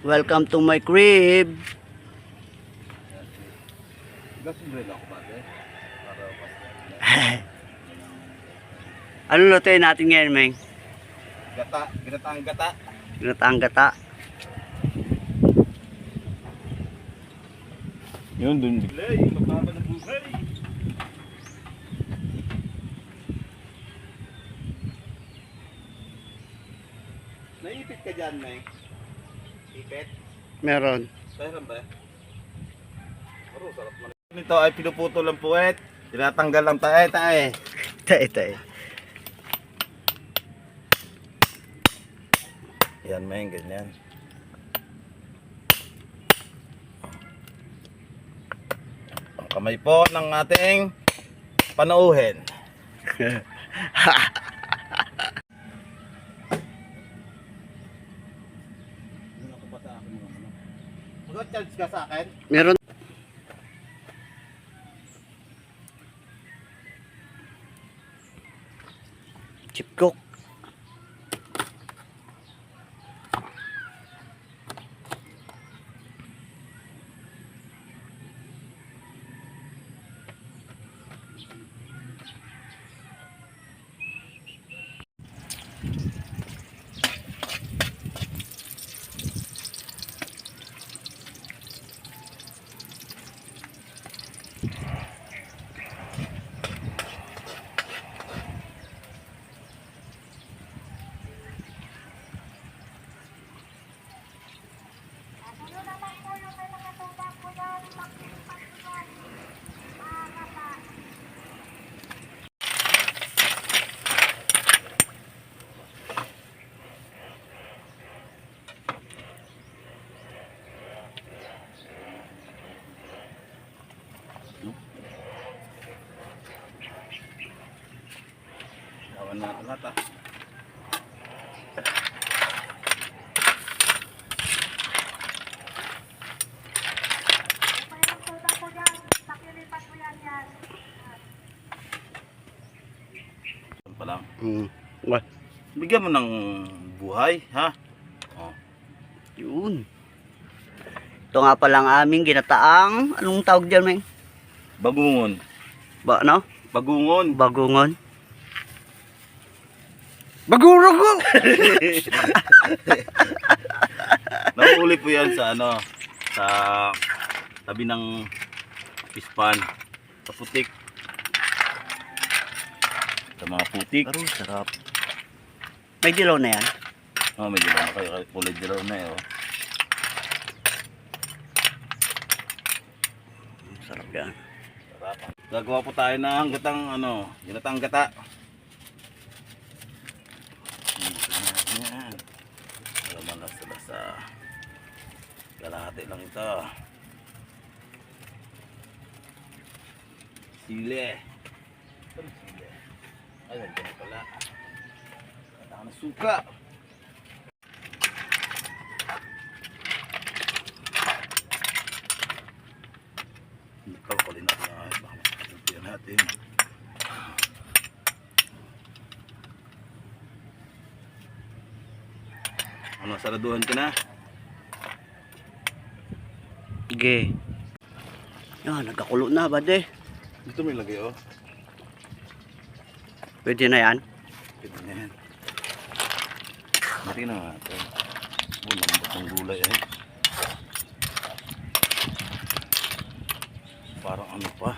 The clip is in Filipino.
Welcome to my crib. Ano lutuin natin ngayon, Meng? Gata, ginataang gata. Ginataang gata. Yun, dun. Lay, magbaba ng buhay. Naipit ka dyan, Meng. Ipit? Meron. Sayang ba? Pero sarap man. Ito ay pinuputol ang puwet. Tinatanggal ang tae, tae. Tae, tae. Yan, Meng, ganyan. Ang kamay po ng ating panauhin. Mag-charge ka sa akin? Meron. Chip Lawan natin lahat ah. Mm. Wah, Bigyan mo ng buhay, ha? Oh. yun. Ito nga palang aming ginataang, anong tawag dyan, Meng? Bagungon. Ba, ano? Bagungon. Bagungon. Bagurugong! Nahuli po yan sa ano, sa tabi ng pispan. Sa putik. Sa mga putik. Pero sarap. May dilaw na yan. Oh, may dilaw na kayo. Kulay dilaw na eh. Oh. Sarap yan. Sarap. Gagawa po tayo ng gatang ano, ginatang gata. Yan. Alam mo lasa-lasa. Kalahati lang ito. Sile. Sile? Ay, nandiyan na pala. Kailangan ng suka. Kalkulin natin nga. Baka makakalimutan natin. Ano, saraduhan ka na? Sige. Yan, nagkakulo na ba de? Dito may lagay oh. Pwede na yan. Pwede na yan. Mati na nga ito. Oh, lambot ng gulay eh. Parang ano pa.